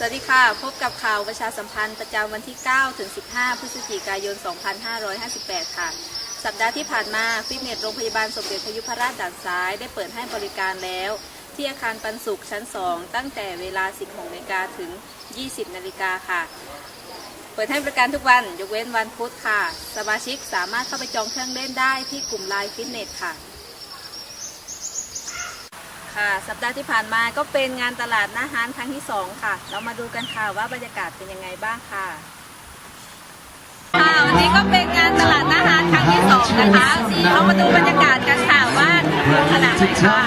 สวัสดีค่ะ พบกับข่าวประชาสัมพันธ์ประจำวันที่ 9 ถึง 15 พฤศจิกายน 2558 ค่ะ สัปดาห์ที่ผ่านมาฟิตเนสโรงพยาบาลสมเด็จพยุพราชด่านซ้าย ได้เปิดให้บริการแล้ว ที่อาคารปันสุขชั้น 2 ตั้งแต่เวลา 16นาฬิกาถึง 20นาฬิกาค่ะ เปิดให้บริการทุกวันยกเว้นวันพุธค่ะ สมาชิกสามารถเข้าไปจองเครื่องเล่นได้ที่กลุ่มไลน์ฟิตเนสค่ะ ค่ะสัปดาห์ที่ผ่านมาก็เป็นงานตลาดหน้าฮานครั้งที่ 2 ค่ะ เรามาดูกันค่ะว่าบรรยากาศเป็นยังไงบ้างค่ะ ค่ะวันนี้ก็เป็นงานตลาดหน้าฮานครั้งที่ 2 นะคะเรามาดูบรรยากาศกันค่ะว่าขนาดไหนค่ะ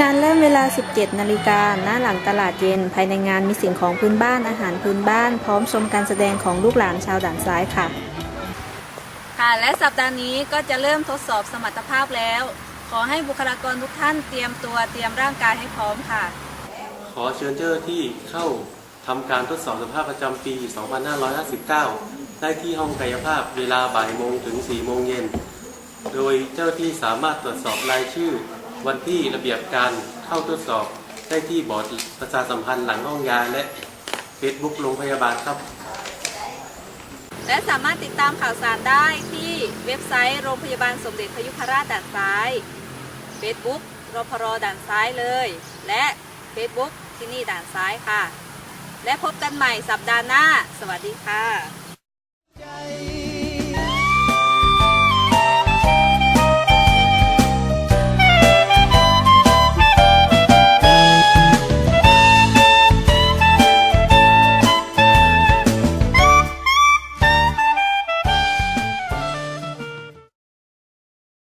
งานเริ่มเวลา 17 นาฬิกา หน้าหลังตลาดเย็น ภายในงานมีสิ่งของพื้นบ้าน อาหารพื้นบ้าน พร้อมชมการแสดงของลูกหลานชาวด่านซ้ายค่ะ ค่ะ และสัปดาห์นี้ก็จะเริ่มทดสอบสมรรถภาพแล้ว ขอให้บุคลากรทุกท่านเตรียมตัวเตรียมร่างกายให้พร้อมค่ะ ขอเชิญเจ้าหน้าที่เข้าทำการทดสอบสภาพประจำปี 2559 ได้ที่ห้องกายภาพเวลาบ่ายโมงถึง 4 โมงเย็น โดยเจ้าหน้าที่สามารถตรวจสอบรายชื่อ วันที่ระเบียบการเข้าทดสอบได้ที่บอร์ดประชาสัมพันธ์หลังห้องยาและเฟซบุ๊กโรงพยาบาลครับ และสามารถติดตามข่าวสารได้ที่เว็บไซต์โรงพยาบาลสมเด็จพยุพราชด่านซ้าย Facebook รพรด่านซ้ายเลย และ Facebook ที่นี่ด่านซ้ายค่ะ และพบกันใหม่สัปดาห์หน้า สวัสดีค่ะ